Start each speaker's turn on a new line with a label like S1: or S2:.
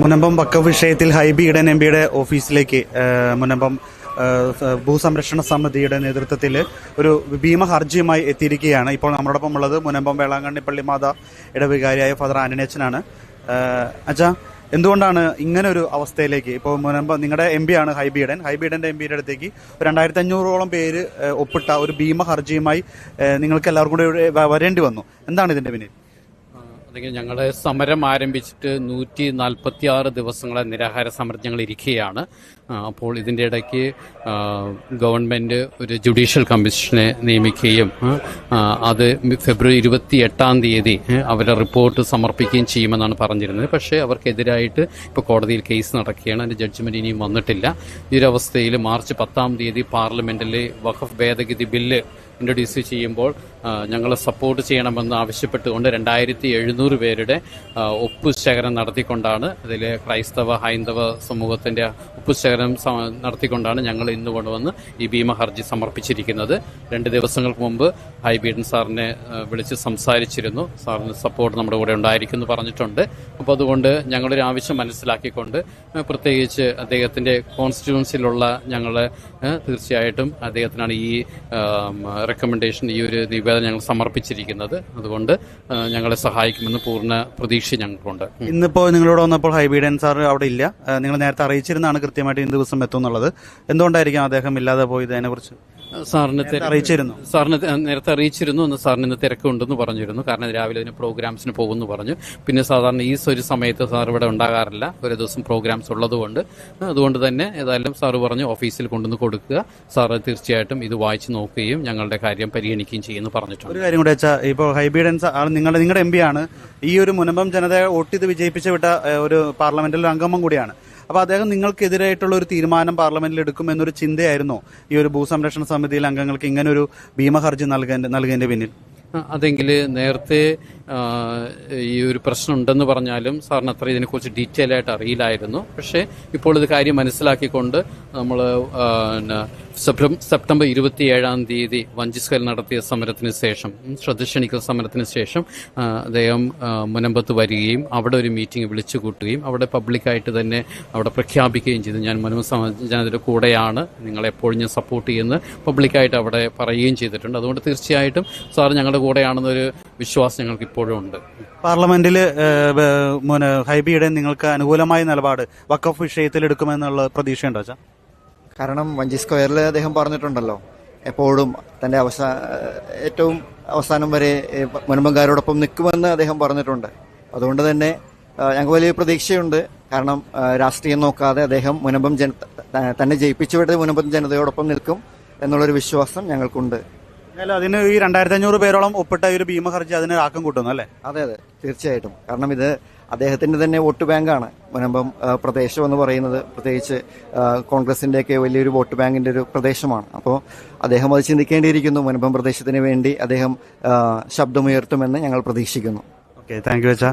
S1: മുനമ്പം വക്കഫ് വിഷയത്തിൽ ഹൈബി ഇടൻ എം പിയുടെ ഓഫീസിലേക്ക് മുനമ്പം ഭൂസംരക്ഷണ സമിതിയുടെ നേതൃത്വത്തിൽ ഒരു ഭീമ ഹർജിയുമായി എത്തിയിരിക്കുകയാണ്. ഇപ്പോൾ നമ്മളോടൊപ്പം ഉള്ളത് മുനമ്പം വേളാങ്കണ്ണി പള്ളി മാത ഇടവികാരിയായ ഫാദർ ആന്റണിയച്ചനാണ് അച്ഛാ എന്തുകൊണ്ടാണ് ഇങ്ങനെ ഒരു അവസ്ഥയിലേക്ക്? ഇപ്പോൾ മുനമ്പം നിങ്ങളുടെ എം പി ആണ് ഹൈബി ഇടന്റെ എം പിയുടെ അടുത്തേക്ക് രണ്ടായിരത്തി അഞ്ഞൂറോളം പേര് ഒപ്പിട്ട ഒരു ഭീമ ഹർജിയുമായി നിങ്ങൾക്ക് എല്ലാവർക്കും കൂടെ വരേണ്ടി വന്നു. എന്താണ് ഇതിന്റെ പിന്നിൽ?
S2: അല്ലെങ്കിൽ ഞങ്ങൾ സമരം ആരംഭിച്ചിട്ട് നൂറ്റി നാൽപ്പത്തി ആറ് ദിവസങ്ങളെ നിരാഹാര സമരം ഞങ്ങൾ ഇരിക്കുകയാണ് അപ്പോൾ ഇതിന്റെ ഇടയ്ക്ക് ഗവൺമെന്റ് ഒരു ജുഡീഷ്യൽ കമ്മീഷനെ നിയമിക്കുകയും അത് ഫെബ്രുവരി ഇരുപത്തി എട്ടാം തീയതി അവരുടെ റിപ്പോർട്ട് സമർപ്പിക്കുകയും ചെയ്യുമെന്നാണ് പറഞ്ഞിരുന്നത്. പക്ഷേ അവർക്കെതിരായിട്ട് ഇപ്പോൾ കോടതിയിൽ കേസ് നടക്കുകയാണ്. അതിന്റെ ജഡ്ജ്മെന്റ് ഇനിയും വന്നിട്ടില്ല. ഈ അവസ്ഥയിൽ മാർച്ച് പത്താം തീയതി പാർലമെന്റിൽ വഖഫ് ഭേദഗതി ബില്ല് ഇൻട്രൊഡ്യൂസ് ചെയ്യുമ്പോൾ ഞങ്ങൾ സപ്പോർട്ട് ചെയ്യണമെന്ന് ആവശ്യപ്പെട്ടുകൊണ്ട് രണ്ടായിരത്തി എഴുന്നൂറ് പേരുടെ ഒപ്പുശേഖരം ഒപ്പ് ശേഖരം നടത്തിക്കൊണ്ടാണ് അതിൽ ക്രൈസ്തവ ഹൈന്ദവ സമൂഹത്തിന്റെ ഒപ്പ് ശേഖരം സ- നടത്തിക്കൊണ്ടാണ് ഞങ്ങൾ ഇന്ന് കൊണ്ടുവന്ന് ഈ ഭീമ ഹർജി സമർപ്പിച്ചിരിക്കുന്നത്. രണ്ട് ദിവസങ്ങൾക്ക് മുമ്പ് ഹൈ ബീഡൻ സാറിനെ വിളിച്ച് സംസാരിച്ചിരുന്നു. സാറിന് സപ്പോർട്ട് നമ്മുടെ കൂടെ ഉണ്ടായിരിക്കും എന്ന് പറഞ്ഞിട്ടുണ്ട്. അപ്പോൾ അതുകൊണ്ട് ഞങ്ങളൊരു ആവശ്യം മനസ്സിലാക്കിക്കൊണ്ട് പ്രത്യേകിച്ച് അദ്ദേഹത്തിന്റെ കോൺസ്റ്റിറ്റ്യുവൻസിലുള്ള ഞങ്ങൾ തീർച്ചയായിട്ടും അദ്ദേഹത്തിനാണ് ഈ റെക്കമെൻഡേഷൻ ഈ ഒരു നിവേദനം ഞങ്ങൾ സമർപ്പിച്ചിരിക്കുന്നത്. അതുകൊണ്ട് ഞങ്ങളെ സഹായിക്കുമെന്ന് പൂർണ പ്രതീക്ഷ ഞങ്ങൾക്കുണ്ട്. ഇന്നിപ്പോൾ
S1: ഇന്നിപ്പോ നിങ്ങളോട് വന്നപ്പോൾ ഹൈബീഡൻ സാർ അവിടെ ഇല്ല. നിങ്ങൾ നേരത്തെ അറിയിച്ചിരുന്നാണ് കൃത്യമായിട്ട് ഇന്ന് ദിവസം എത്തുന്നുള്ളത് എന്തുകൊണ്ടായിരിക്കും അദ്ദേഹം ഇല്ലാതെ പോയത്? അതിനെ കുറിച്ച്
S2: സാറിന്
S1: അറിയിച്ചിരുന്നു.
S2: സാറിന് നേരത്തെ അറിയിച്ചിരുന്നു എന്ന് സാറിന് ഇന്ന് തിരക്കുണ്ടെന്ന് പറഞ്ഞിരുന്നു. കാരണം രാവിലെ ഇതിന് പ്രോഗ്രാംസിന് പോകുമെന്ന് പറഞ്ഞു. പിന്നെ സാധാരണ ഈ ഒരു സമയത്ത് സാർ ഇവിടെ ഉണ്ടാകാറില്ല. ഒരു ദിവസം പ്രോഗ്രാംസ് ഉള്ളതുകൊണ്ട്. അതുകൊണ്ട് തന്നെ ഏതായാലും സാറ് പറഞ്ഞു ഓഫീസിൽ കൊണ്ടുവന്ന് കൊടുക്കുക. സാറ് തീർച്ചയായിട്ടും ഇത് വായിച്ചു നോക്കുകയും ഞങ്ങളുടെ കാര്യം പരിഗണിക്കുകയും ചെയ്യുമെന്ന് പറഞ്ഞിട്ടുണ്ട്.
S1: ഒരു കാര്യം കൂടെ വെച്ചാൽ ഇപ്പോൾ ഹൈബീഡൻസ് ആൾ നിങ്ങളുടെ നിങ്ങളുടെ എം പി ആണ്. ഈ ഒരു മുനമ്പം ജനതയെ വോട്ട് ചെയ്ത് വിജയിപ്പിച്ചു വിട്ട ഒരു പാർലമെന്റിലെ അംഗമം കൂടിയാണ്. അപ്പൊ അദ്ദേഹം നിങ്ങൾക്കെതിരായിട്ടുള്ള ഒരു തീരുമാനം പാർലമെന്റിൽ എടുക്കും എന്നൊരു ചിന്തയായിരുന്നോ ഈ ഒരു ഭൂസംരക്ഷണ സമിതിയിലെ അംഗങ്ങൾക്ക് ഇങ്ങനൊരു ഭീമഹർജി ഭീമ നൽകേണ്ട നൽകേണ്ട പിന്നിൽ.
S2: അതെങ്കിൽ നേരത്തെ ഈ ഒരു പ്രശ്നം ഉണ്ടെന്ന് പറഞ്ഞാലും സാറിന് അത്ര ഇതിനെക്കുറിച്ച് ഡീറ്റെയിൽ ആയിട്ട് അറിയില്ലായിരുന്നു. പക്ഷേ ഇപ്പോൾ ഇത് കാര്യം മനസ്സിലാക്കിക്കൊണ്ട് നമ്മൾ സെപ്റ്റംബർ ഇരുപത്തി ഏഴാം തീയതി വഞ്ചിസ്കൽ നടത്തിയ സമരത്തിന് ശേഷം ശ്രദ്ധക്ഷണിക്കൽ സമരത്തിന് ശേഷം അദ്ദേഹം മുനമ്പത്ത് വരികയും അവിടെ ഒരു മീറ്റിംഗ് വിളിച്ചു കൂട്ടുകയും അവിടെ പബ്ലിക്കായിട്ട് തന്നെ അവിടെ പ്രഖ്യാപിക്കുകയും ചെയ്തു. ഞാൻ മുനമ്പ് സമ- കൂടെയാണ് നിങ്ങളെപ്പോഴും ഞാൻ സപ്പോർട്ട് ചെയ്യുന്നത്. പബ്ലിക്കായിട്ട് അവിടെ പറയുകയും ചെയ്തിട്ടുണ്ട്. അതുകൊണ്ട് തീർച്ചയായിട്ടും സാർ ഞങ്ങളുടെ കൂടെയാണെന്നൊരു വിശ്വാസം ഞങ്ങൾക്ക് ഇപ്പോഴും ഉണ്ട്.
S1: പാർലമെന്റിൽ ഹൈബിയുടെ നിങ്ങൾക്ക് അനുകൂലമായ നിലപാട് വക്കഫ് വിഷയത്തിൽ എടുക്കുമെന്നുള്ള പ്രതീക്ഷയുണ്ടോ ചാ
S3: കാരണം വഞ്ചി സ്ക്വയറിൽ അദ്ദേഹം പറഞ്ഞിട്ടുണ്ടല്ലോ. എപ്പോഴും തന്റെ അവസാന ഏറ്റവും അവസാനം വരെ മുൻപങ്കാരോടൊപ്പം നിൽക്കുമെന്ന് അദ്ദേഹം പറഞ്ഞിട്ടുണ്ട്. അതുകൊണ്ട് തന്നെ ഞങ്ങൾ ഞങ്ങൾക്ക് വലിയ പ്രതീക്ഷയുണ്ട്. കാരണം രാഷ്ട്രീയം നോക്കാതെ അദ്ദേഹം മുനമ്പം ജന തന്നെ ജയിപ്പിച്ചുവിട്ട് മുനമ്പം ജനതയോടൊപ്പം നിൽക്കും എന്നുള്ളൊരു വിശ്വാസം ഞങ്ങൾക്കുണ്ട്.
S1: എന്തായാലും അതിന് ഈ രണ്ടായിരത്തി അഞ്ഞൂറ് പേരോളം ഒപ്പിട്ട ഒരു ഭീമ ഹർജി അതിന് ആക്കം കൂട്ടുന്നു അല്ലേ?
S3: അതെ അതെ. തീർച്ചയായിട്ടും. കാരണം ഇത് അദ്ദേഹത്തിന്റെ തന്നെ വോട്ട് ബാങ്കാണ്. മുനമ്പം പ്രദേശം എന്ന് പറയുന്നത് പ്രത്യേകിച്ച് കോൺഗ്രസിന്റെ ഒക്കെ വലിയൊരു വോട്ട് ബാങ്കിന്റെ ഒരു പ്രദേശമാണ്. അപ്പോൾ അദ്ദേഹം അത് ചിന്തിക്കേണ്ടിയിരിക്കുന്നു. മുനമ്പം പ്രദേശത്തിന് വേണ്ടി അദ്ദേഹം ശബ്ദമുയർത്തുമെന്ന് ഞങ്ങൾ പ്രതീക്ഷിക്കുന്നു.
S1: ഓക്കെ താങ്ക് യു അച്ഛാ.